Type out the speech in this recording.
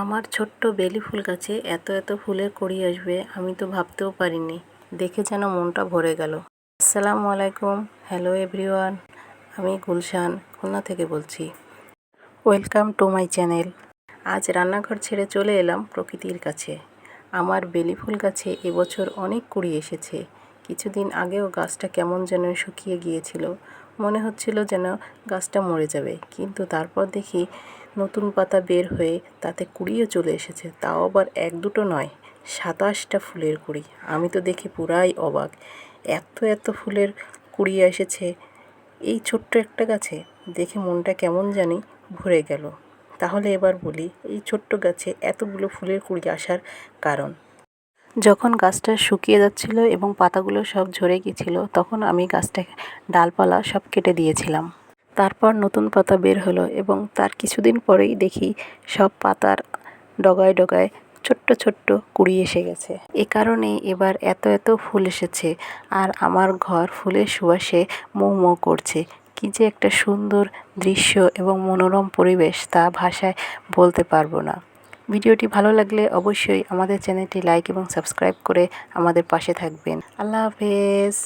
আমার ছোট্ট বেলি ফুল গাছে এত এত ফুলের কড়ি আসবে, আমি তো ভাবতেও পারিনি। দেখে যেন মনটা ভরে গেল। আসসালামু আলাইকুম, হ্যালো এভরিওয়ান, আমি গুলশান, খুলনা থেকে বলছি। Welcome to my channel. আজ রান্নাঘর ছেড়ে চলে এলাম প্রকৃতির কাছে। আমার বেলি ফুল গাছে এবছর অনেক কুড়ি এসেছে। কিছুদিন আগেও গাছটা কেমন যেন শুকিয়ে গিয়েছিল। মনে হচ্ছিল যেন গাছটা মরে যাবে। কিন্তু তারপর দেখি নতুন পাতা বের হয়ে তাতে কুড়িও চলে এসেছে। তাও আবার এক দুটো নয়, সাতাশটা ফুলের কুড়ি। আমি তো দেখে পুরাই অবাক। এত এত ফুলের কুড়ি এসেছে এই ছোট্ট একটা গাছে। দেখে মনটা কেমন জানি ভরে গেল। তাহলে এবার বলি, এই ছোট্ট গাছে এতগুলো ফুলের কুড়ি আসার কারণ? যখন গাছটা শুকিয়ে যাচ্ছিল এবং পাতাগুলো সব ঝরে গিয়েছিল, তখন আমি গাছটা ডালপালা সব কেটে দিয়েছিলাম। তারপর নতুন পাতা বের হলো এবং তার কিছুদিন পরেই দেখি সব পাতার ডগায় ডগায় ছোট্ট ছোট্ট কুড়ি এসে গেছে। এ কারণে এবার এত এত ফুল এসেছে আর আমার ঘর ফুলের সুবাসে মৌ মৌ করছে। কী যে একটা সুন্দর দৃশ্য এবং মনোরম পরিবেশ তা ভাষায় বলতে পারব না। ভিডিওটি ভালো লাগলে অবশ্যই আমাদের চ্যানেলটি লাইক এবং সাবস্ক্রাইব করে আমাদের পাশে থাকবেন। আল্লাহ হাফেজ।